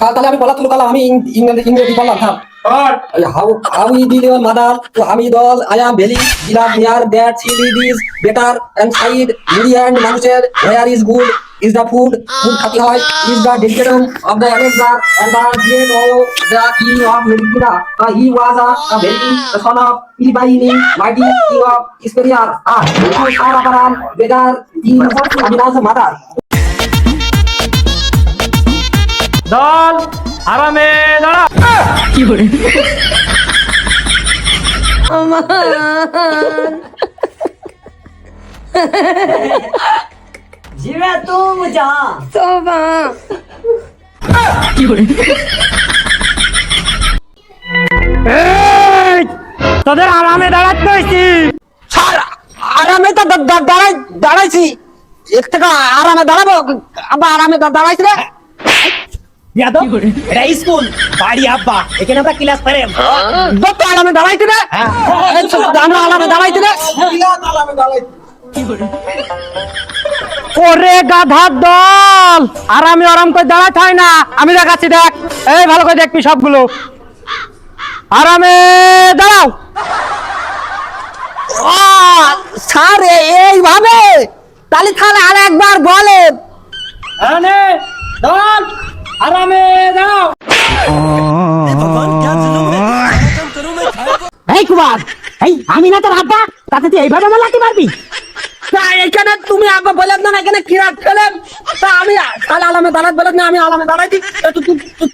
থাক, তাহলে আমি বলা তুলো কালাম আমি ইংরেজি বললাম থাক আর how how is the your mother to Hamidol I am very glad here that she is better and side Indian মানুষের where is good is the food food খাতি হয় is the dedication of the Alexander and the great of the king of Medicina uh, he was a, a very son of Ilbaini mighty king of Isperia ah Saraparan better in Amina's mother দল আরামে দাঁড়া। তুম যা এই, তোদের আরামে দাঁড়াতে কইছি আরামে তো দাঁড়াই দাঁড়াইছি। এক টাকা আরামে দাঁড়াবো? আবার আরামে দা- দাঁড়াইছি রে। ইয়াদব এটা স্কুল বাড়ি আব্বা এখানে আমরা ক্লাস করেন দত্ত আরামে ওরে গাধার দল করে হয় না। আমি দেখাচ্ছি দেখ। এই ভালো করে দেখবি সবগুলো। আরামে দাঁড়াও। ও স্যার এইভাবে? তাহলে তাহলে আর একবার দল। আরামে দাঁড়াও। এই কুমার এই আমি না তোর আব্বা তাতে তুই এইভাবে আমার লাঠি মারবি? তা এখানে তুমি আবার বলেন না এখানে কিরাট খেলেন তা আমি তাহলে আলামে দাঁড়াত বলেন না আমি আলামে দাঁড়াইছি।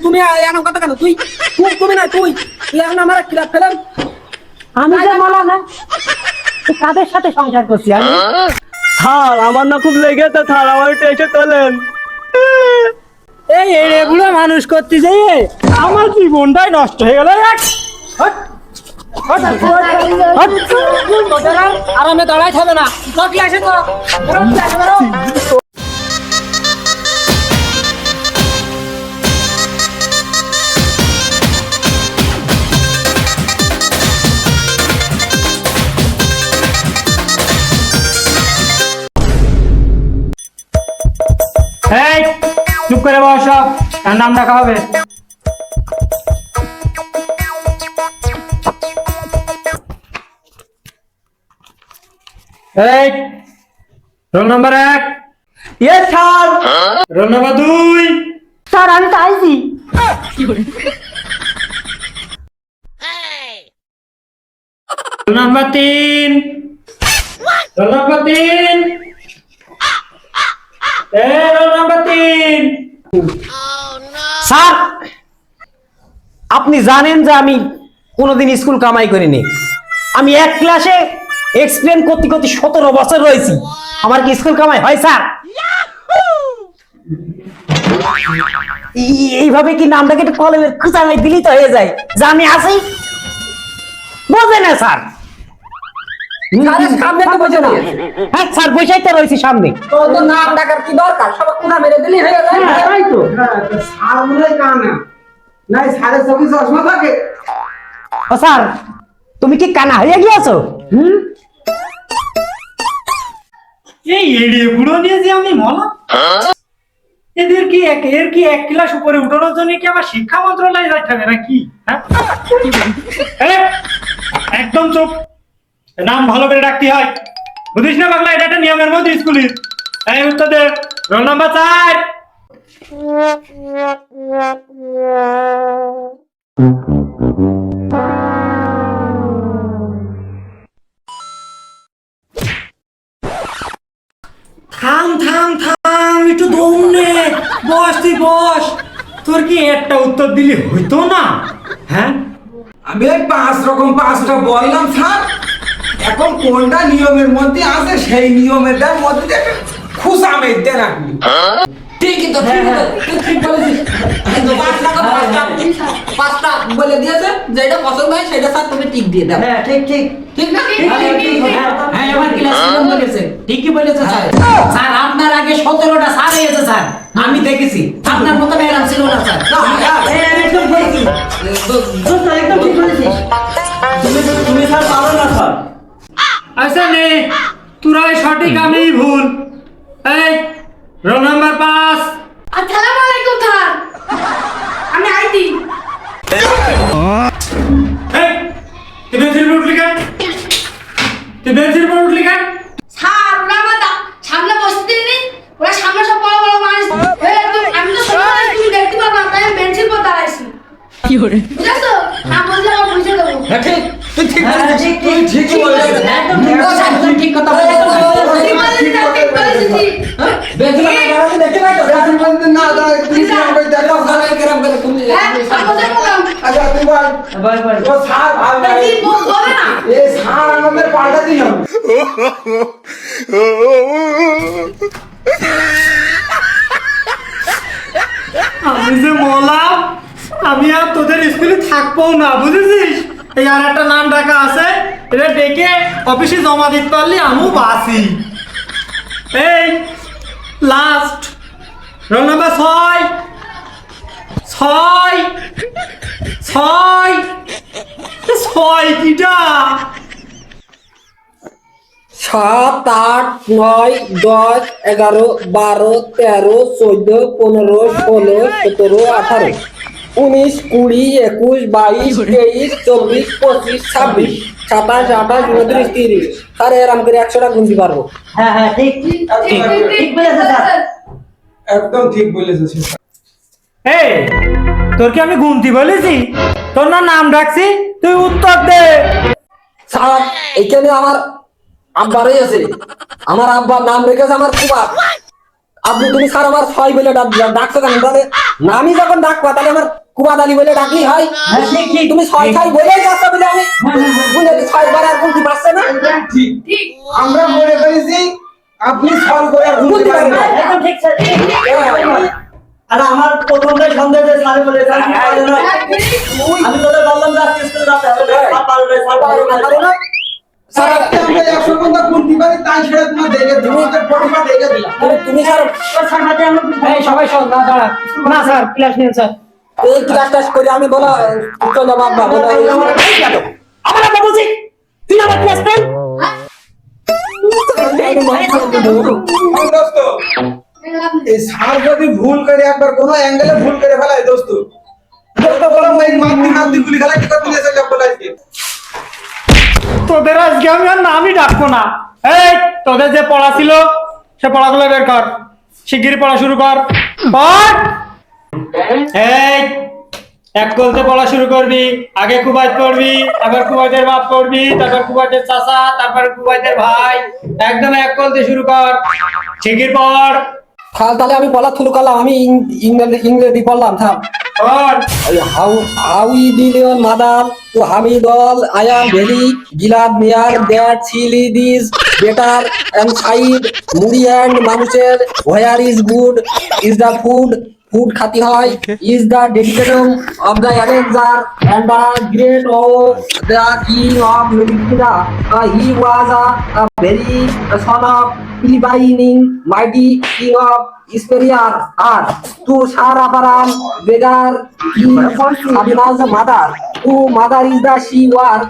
তুমি এরকম কথা কেন? তুই তুই তুমি না তুই। তুই এখন আমার কিরাট খেলেন আমি যে মালা না তুই কাদের সাথে সংসার করছি আমি? থাল আমার না খুব লেগেছে থাল আমার একটু এসে তোলেন। এই বুড়ো মানুষ করতে যেয়ে আমার জীবনটাই নষ্ট হয়ে গেল আরামে দাঁড়াই হবে না। বেরো। এই চুপ করে বস তার নাম ডাকা হবে। এই রোল নাম্বার এক। ইয়ে স্যার রোল নাম্বার দুই। স্যার আমি তো আইছি রোল নাম্বার তিন। রোল নাম্বার তিন। রোল আপনি জানেন যে আমি কোনোদিন স্কুল কামাই করিনি। আমি এক ক্লাসে এক্সপ্লেন করতে করতে সতেরো বছর রয়েছি। আমার কি স্কুল কামাই হয়, স্যার? এই- এইভাবে কি নামটাকে একটু কলমের খুচামাই দিলেই তো হয়ে যায়? যে আমি আছি? বোঝে না, স্যার। সামনে তো বোঝে না হ্যাঁ স্যার বসেই তো রয়েছি সামনে। তো নাম ডাকার কি দরকার? সব কুনা মেরে দিলি হয়ে যায় তাই তো। সার কানা। নাই সাড়ে চব্বিশ চশমা থাকে। ও স্যার তুমি কি কানা হয়ে গিয়েছো? হুম? এই এড়িয়ে বুড়ো নিয়ে যে আমি মলা। এদের কি এক এর কি এক ক্লাস উপরে উঠানোর জন্য কি আমার শিক্ষা মন্ত্রণালয় যাইতে হবে নাকি? হ্যাঁ? একদম চুপ। নাম ভালো করে ডাকতে হয়। বুঝিস না বাংলা এটা একটা নিয়মের মধ্যে স্কুলের এই উত্তর রোল নাম্বার চার। থাম থাম থাম, একটু দৌড় বস তুই, বস। তোর কি একটা উত্তর দিলে হইতো না? হ্যাঁ? আমি পাঁচ রকম পাঁচটা বললাম, স্যার। এখন কোনটা নিয়মের মধ্যে আছে সেই নিয়মের মধ্যে খুশা দেন আপনি ঠিকই তো ঠিকই তো তুই ঠিক বলেছিস। কিন্তু পাঁচটা পাঁচটা বলে দিয়েছে যেটা পছন্দ হয় সেটা স্যার তুমি টিক দিয়ে দাও। হ্যাঁ ঠিক ঠিক। ঠিক না? হ্যাঁ আমার ক্লাস বলেছে। ঠিকই বলেছে স্যার। স্যার আপনার আগে সতেরোটা স্যার হয়েছে স্যার। আমি দেখেছি। আপনার মতো ম্যাডাম ছিল না স্যার। একদম একদম ঠিক বলেছিস। তুমি স্যার পারো না স্যার। আচ্ছা নে তোরাই সঠিক আমি ভুল। এই রোল নাম্বার পাঁচ। আসসালামু আলাইকুম স্যার। আমাদের পাল্টা আমি। যে আমি আর তোদের স্কুলে থাকব না, বুঝেছিস? এই আর একটা নাম ডাকা আছে, এটা ডেকে অফিসে জমা দিতে পারলে আমিও বাসি এই লাস্ট রোল নাম্বার ছয়। ছয়। ছয়। ছয় কিটা? সাত আট নয় দশ এগারো বারো তেরো চোদ্দ পনেরো ষোলো সতেরো আঠারো। উনিশ কুড়ি একুশ বাইশ তেইশ চব্বিশ পঁচিশ ছাব্বিশ সাতাশ আঠাশ উনত্রিশ তিরিশ। স্যার এরম করে একশোটা গুনতে পারব। হ্যাঁ হ্যাঁ ঠিক ঠিক ঠিক ঠিক বলেছে একদম ঠিক বলেছিস এই তোর কি আমি গুনতি বলেছি? তোর না নাম ডাকছি তুই উত্তর দে। স্যার এইখানে আমার আব্বারই আছে। আমার আব্বার নাম রেখেছে আমার কুমার। আপনি তুমি স্যার আমার ছয় বলে ডাক ডাকছো কেন? তাহলে নামই যখন ডাকবা তাহলে আমার কুমার আলী বলে ডাকলেই হয়? হ্যাঁ তুমি ছয় ছয় বলেই যাচ্ছ বলে আমি বুঝে ছয় বার আর বলতে পারছে না? ঠিক ঠিক। আমরা মনে করেছি আপনি সলভ করে আর ভুলতে পারেন না একদম ঠিক স্যার। আর আমার প্রথমটাই সন্দেহ যে স্যার বলে। আমি তোদের বললাম যে আজকে স্কুলে যেতে পারবে না, আমি বলো চলো বাবা বলো। আমার আব্বা বলছি তুই আমার ক্লাস ফ্রেন্ড আমার দোস্ত। এই স্যার যদি ভুল করে একবার কোনো অ্যাঙ্গেলে ভুল করে ফেলায় দোস্ত। দোস্ত বললাম এই মাতৃ মাতৃ গুলি খেলা কি করতে বলাইছে তোদের আজকে আমি আর নামই ডাকবো না। এই, তোদের যে পড়া ছিল, সে পড়াগুলো বের কর। শিগগিরই পড়া শুরু কর। কর। এই, এক কলতে পড়া শুরু করবি, আগে কুবাইত পড়বি, তারপর কুবাইতের বাপ পড়বি, তারপর কুবাইতের চাচা, তারপর কুবাইতের ভাই। একদম এক কলতে শুরু কর। শিগগির পড়। তাহলে আমি বলা শুরু করলাম, আমি ইংরেজি পড়লাম, থাম। পড় how how mother to Hamid all I am very mere that silly this better and side মুড়ি অ্যান্ড মানুষের where is good is the food food খাতি হয়। Is the dedication of the arranger and the great of the king of মেডিকিনা he was a very son of Philibaining mighty king of Isperia আর to সারাপারাম beggar সাবিনাজ mother to mother is the she war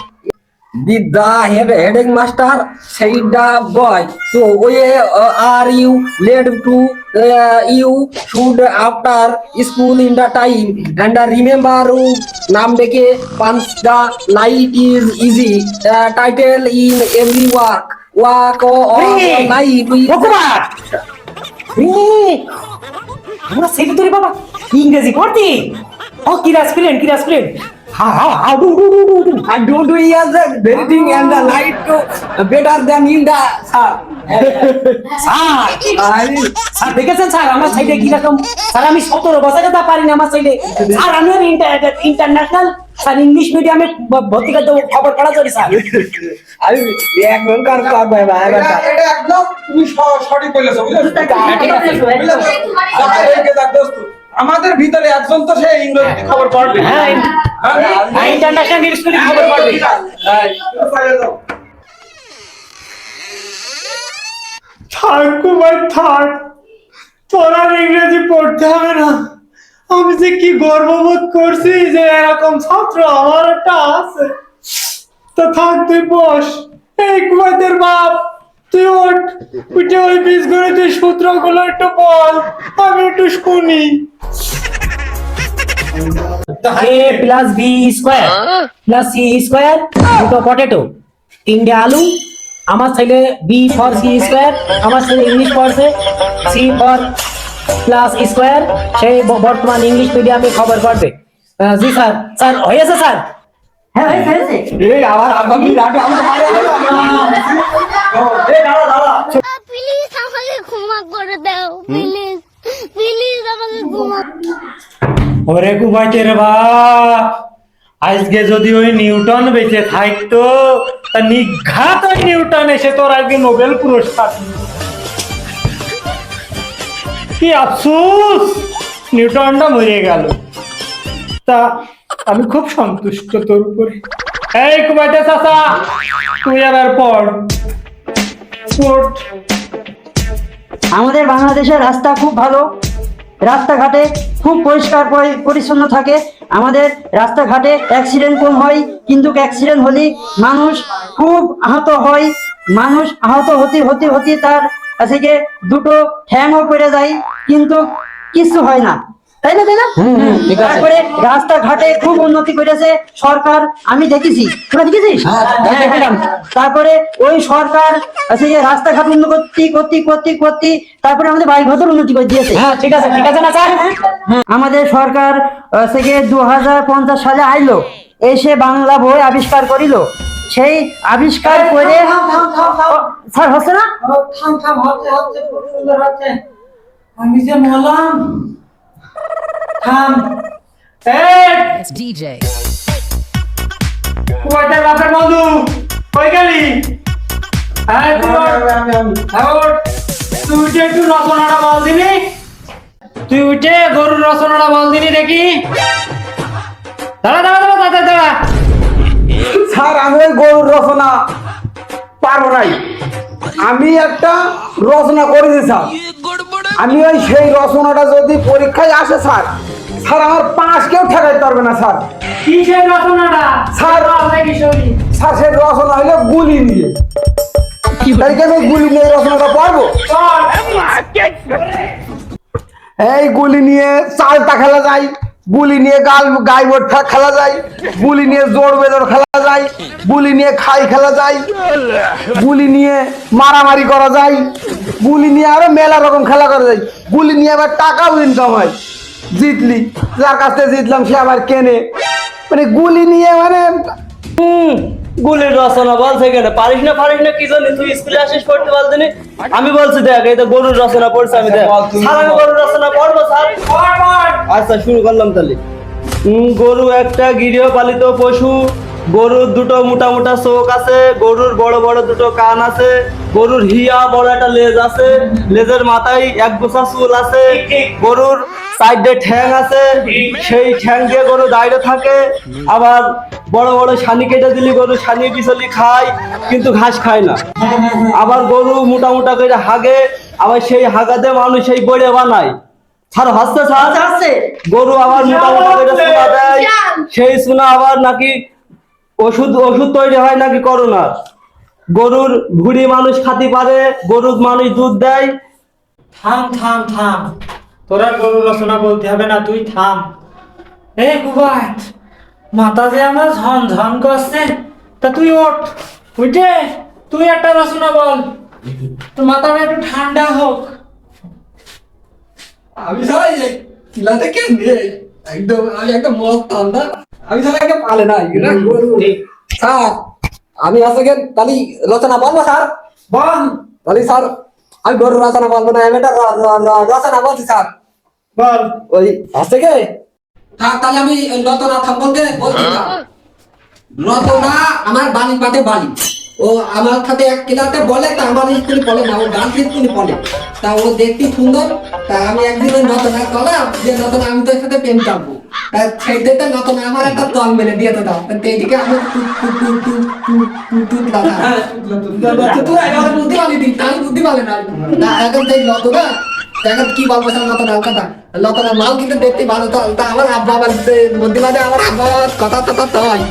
Uh, are you led to uh, you should after school in the time and uh, remember uh, Nambeke once the light is easy uh, title in every work work of Hey! life is রকুমার আমরা secretary বাবা ইংরেজি পড়তি ও কি রাসপিলেন কি রাসপিলেন হা হা হা do do do do do I don't do the very thing and the light to better than in the sir. Sir I sir দেখেছেন স্যার আমার সাইডে কীরকম? স্যার আমি সতেরো বছর কথা পারি না আমার সাইডে স্যার আমি ইন্টারন্যাশনাল স্যার ইংলিশ মিডিয়ামে ভর্তি করতে খবর পড়া চলি স্যার I এখন কার কার ভাই ভাই এটা একদম তুমি সঠিক বলেছ বুঝেছ ঠিক আছে, আমাদের ভিতরে একজন তো সে ইংরেজি খবর পড়বে। হ্যাঁ হ্যাঁ? ইন্টারন্যাশনাল স্কুলে খবর পড়বে। থাক কুমার থাক। তোর আর ইংরেজি পড়তে হবে না। আমি যে কি গর্ববোধ করছি যে এরকম ছাত্র আমার একটা আছে। তো থাক তুই বস। এই কুমারদের বাপ। তুই ওঠ, ওই সূত্রগুলো একটু বল, আমি একটু শুনি। A plus B square plus C square দুটো পটেটো তিনটে আলু, আমার ছেলে বি ফর সি স্কোয়ার আমার ছেলে ইংলিশ পড়ছে সি ফর প্লাস স্কোয়ার সেই বর্তমান ইংলিশ মিডিয়ামে খবর পড়বে জি স্যার স্যার হয়েছে স্যার হ্যাঁ হয়েছে হয়েছে এই আবার আগামী রাতে আমাকে মারে এই দাঁড়া দাঁড়া। প্লিজ আমাকে ক্ষমা করে দাও প্লিজ প্লিজ আমাকে ক্ষমা ওরে রে বাপ আজকে যদি ওই নিউটন বেঁচে থাকতো তা নিঘাত ওই নিউটন এসে তোর আজকে নোবেল পুরস্কার কি আফসোস নিউটনটা মরে গেল। তা আমি খুব সন্তুষ্ট তোর উপরে। এই কুবাইতে চাচা, তুই আবার পড়। আমাদের বাংলাদেশের রাস্তা খুব ভালো। রাস্তাঘাটে খুব পরিষ্কার পরিচ্ছন্ন থাকে। আমাদের রাস্তাঘাটে অ্যাক্সিডেন্ট কম হয়, কিন্তু অ্যাক্সিডেন্ট হলে মানুষ খুব আহত হয়। মানুষ আহত হতে হতে হতে তার গিয়ে দুটো ঠ্যাংও পড়ে যায়, কিন্তু কিছু হয় না। তাই না তাই না? তারপরে রাস্তাঘাটে খুব উন্নতি করেছে সরকার আমি দেখেছি। তোরা দেখেছিস? হ্যাঁ, তারপরে ওই সরকার যে রাস্তাঘাট উন্নতি করতে করতে করতে তারপরে আমাদের বাড়ি ঘর উন্নতি করে দিয়েছে। হ্যাঁ ঠিক আছে ঠিক আছে না স্যার? আমাদের সরকার থেকে দু হাজার পঞ্চাশ সালে আইলো এসে বাংলা বই আবিষ্কার করিল। সেই আবিষ্কার করে স্যার হচ্ছে না? আমি যে মলাম থাম। এই! DJ. কুয়াটার বাপের বন্ধু। কই গেলি? হ্যাঁ। হ্যাঁ, ওঠ। তুই উঠে একটু রচনাটা বল দিনি। তুই উঠে গরুর রচনাটা বল দিনি দেখি। দাঁড়া দাঁড়া দাঁড়া দাঁড়া দাঁড়া। স্যার আমি ওই গরুর রচনা পারব নাই। আমি একটা রচনা করেছি স্যার। আমি ওই সেই রচনাটা যদি পরীক্ষায় আসে স্যার স্যার আমার পাঁচ কেউ ঠেকাইতে পারবে না স্যার। কিসের রচনাটা? স্যার। শুনি? স্যার সেই রচনা হলো গুলি নিয়ে। তাই কি আমি গুলি নিয়ে এই রচনাটা পারব এই গুলি নিয়ে চালটা খেলা যায় গুলি নিয়ে গাল গাই বোট খেলা যায় গুলি নিয়ে জোর বেদর খেলা যায় গুলি নিয়ে খাই খেলা যায় গুলি নিয়ে মারামারি করা যায় গুলি নিয়ে আরও মেলা রকম খেলা করা যায় গুলি নিয়ে আবার টাকাও ইনকাম হয়। জিতলি যার কাছ থেকে জিতলাম সে আবার কেনে? মানে গুলি নিয়ে মানে হুম, গুলির রচনা বলছে কেন? পারিস না পারিস না কি জানি তুই স্কুলে আসিস পড়তে পারছি নি? আমি বলছি দেখ এই তো গরুর রচনা পড়ছে আমি দেখ। স্যার আমি গরুর রচনা পড়ব স্যার? আচ্ছা শুরু করলাম তাহলে। গরু একটা গৃহপালিত পশু। গরুর দুটো মোটা মোটা চোখ আছে গরুর বড় বড় দুটো কান আছে গরুর হিয়া বড় একটা লেজ আছে লেজের মাথায় এক গোছা চুল আছে গরুর সাইডে ঠ্যাং আছে সেই ঠ্যাং দিয়ে গরু দাঁড়িয়ে থাকে আবার বড় বড় ছানি কেটে দিলি গরু ছানি পিছলি খায় কিন্তু ঘাস খায় না। আবার গরু মোটা মোটা করে হাগে আবার সেই হাগাতে মানুষ সেই বড়ে বানায়। স্যার হাসতে স্যার? গরু আবার মোটা মোটা করে সোনা দেয় সেই সোনা আবার নাকি ওষুধ ওষুধ তৈরি হয় নাকি করোনা? গরুর ভুড়ি মানুষ খাতি পারে গরুর মানুষ দুধ দেয়। থাম থাম থাম। তোরা গরু রচনা বলতে হবে না তুই থাম। এ কুবাত মাথা যে আমার ঝন ঝন করছে তা তুই ওঠ। উঠে তুই একটা রচনা বল। তোর মাথাটা একটু ঠান্ডা হোক। আমি সারা এই কিলা থেকে একদম আমি একদম মস্তাম না আমি একে পালে না গরু। স্যার আমি আজকে তাহলে রচনা বলব স্যার? বল। তাহলে স্যার আমি গরু রচনা বলব না আমি র- রচনা বলছি স্যার। বল। ওই আছে কে? থাক তাহলে আমি রচনা রতনা সম্পর্কে বলছি স্যার। রতনা আমার বাড়ির পাতে বাড়ি ও আমার সাথে এক ক্লাসে বলে তা আমার স্কুলে পড়ে না ও ডান্স স্কুলে পড়ে তা ও দেখতে সুন্দর তা আমি একদিন ওই রতনা কলাম যে রতনা আমি তোর সাথে প্রেম করব। তা আমার একটা দল মেরে দিয়েছে দাও। এইদিকে আমি আমার বুদ্ধি পালি আমি বুদ্ধি পালে না। না এখন সেই রতনা এখন কি বলব স্যার কথা? লতনার মাল কিন্তু দেখতে ভালো তো আমার আব্বা আবার মাঝে আমার আব্বা কথা কথা তো হয়।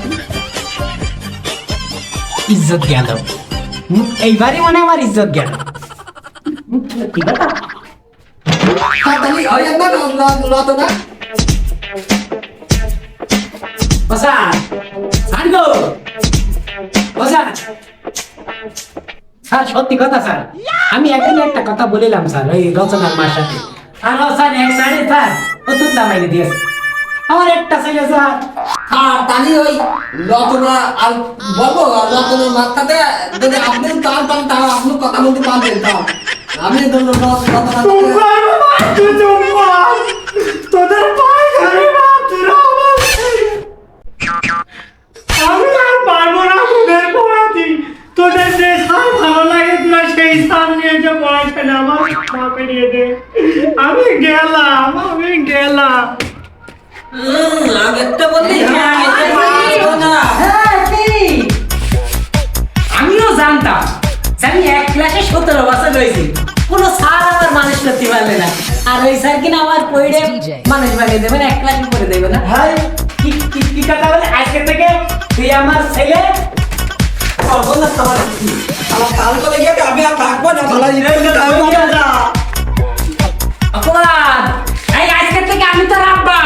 ইজ্জত গেল এইবারই মনে হয় আমার ইজ্জত গেল ঠিক আছে হয় না লতনা স্যার গো। ও স্যার স্যার সত্যি কথা স্যার। আমি একদিন একটা কথা বলিলাম স্যার ওই রচনার মার সাথে। আর স্যার এক সাইডে স্যার তুই দামাইলে দিয়েছে। আমার একটা ছেলে স্যার। আর তানি ওই রতনা আর বলব আর রতনের মাথাতে যদি আপনি তার পান তাও আপনি কথা বলতে পারবেন তাও আমি তুই তোমার তোদের পায়ে ধরে বাপ তোরা আমার আমি আর পারব না তোদের পড়াতে তোদের যে সার ভালো লাগে পড়াশোনা আমার নিয়ে দে। আমি গেলাম আমি গেলাম। আগেরটা বললি? হ্যাঁ না। হ্যাঁ, কি? আমিও জানতাম আমি এক ক্লাসে সতেরো বছর রয়েছি কোনো স্যার আমার মানুষ করতে পারবে না। আর ওই স্যার কিনা আমার পড়ে মানুষ বানিয়ে দেবেন এক ক্লাসে করে দেবে না। ভাই কি কথা বলে? আজকে থেকে তুই আমার ছেলে পারব তোমার তাহলে কাল করে আমি আর থাকব না তাহলে ইয়ে এই আজকে থেকে আমি তো রাখবা